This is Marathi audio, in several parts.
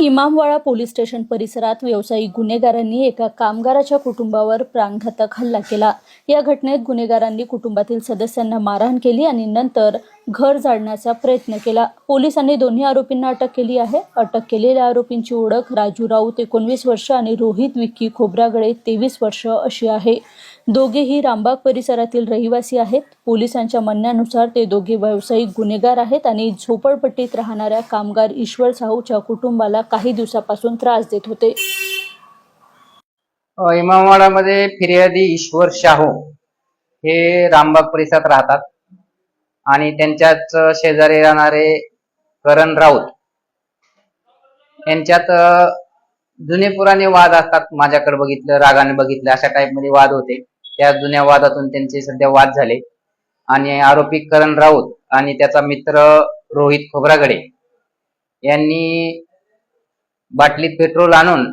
इमामवाडा पोलीस स्टेशन परिसरात व्यावसायिक गुन्हेगारांनी एका कामगाराच्या कुटुंबावर प्राणघातक हल्ला केला. या घटनेत गुन्हेगारांनी कुटुंबातील सदस्यांना मारहाण केली आणि नंतर घर जाळण्याचा प्रयत्न केला. पोलिसांनी दोन्ही आरोपींना अटक केली आहे. अटक केलेल्या आरोपींची ओळख राजू राऊत एकोणवीस वर्ष आणि रोहित विक्की खोब्रागडे तेवीस वर्ष अशी आहे. दोघेही रामबाग परिसरातील रहिवासी आहेत. पोलिसांच्या म्हणण्यानुसार ते दोघे व्यावसायिक गुन्हेगार आहेत आणि झोपडपट्टीत राहणाऱ्या कामगार ईश्वर साहूच्या कुटुंबाला काही दिवसापासून त्रास देत होते. इमामवाडामध्ये फिर्यादी ईश्वर शाहू हे रामबाग परिसरात राहतात. आणि त्यांच्याच शेजारी राहणारे करण राऊत यांच्यात जुने पुराणे वाद असतात. माझ्याकडे बघितलं रागाने बघितलं अशा टाईपमध्ये वाद होते. त्या जुन्या वादातून त्यांचे सध्या वाद झाले. आणि आरोपी करण राऊत आणि त्याचा मित्र रोहित खोब्रागडे यांनी बाटलीत पेट्रोल आणून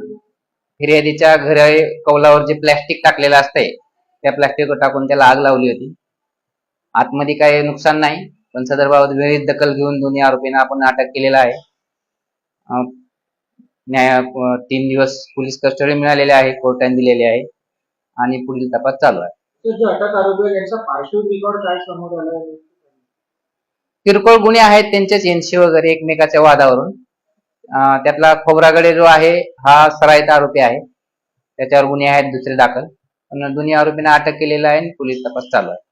फिर्यादीच्या घरे कौलावर जे प्लॅस्टिक टाकलेलं असतंय. त्या प्लॅस्टिकवर टाकून त्याला आग लावली होती. आतमध्ये काही नुकसान नाही पण सदर बाबत वेळीच दखल घेऊन दोन्ही आरोपींना आपण अटक केलेला आहे. न्याय तीन दिवस पोलीस कस्टडी मिळालेले आहे कोर्टाने दिलेले आहे आणि पुढील तपास चालू आहे. किरकोळ गुन्हे आहेत त्यांचेच एनशी वगैरे एकमेकाच्या वादावरून. त्यातला खोबरागडे जो आहे हा सराईत आरोपी आहे. त्याच्यावर गुन्हे आहेत दुसरे दाखल. पण दोन्ही आरोपींना अटक केलेला आहे आणि पोलीस तपास चालू आहे.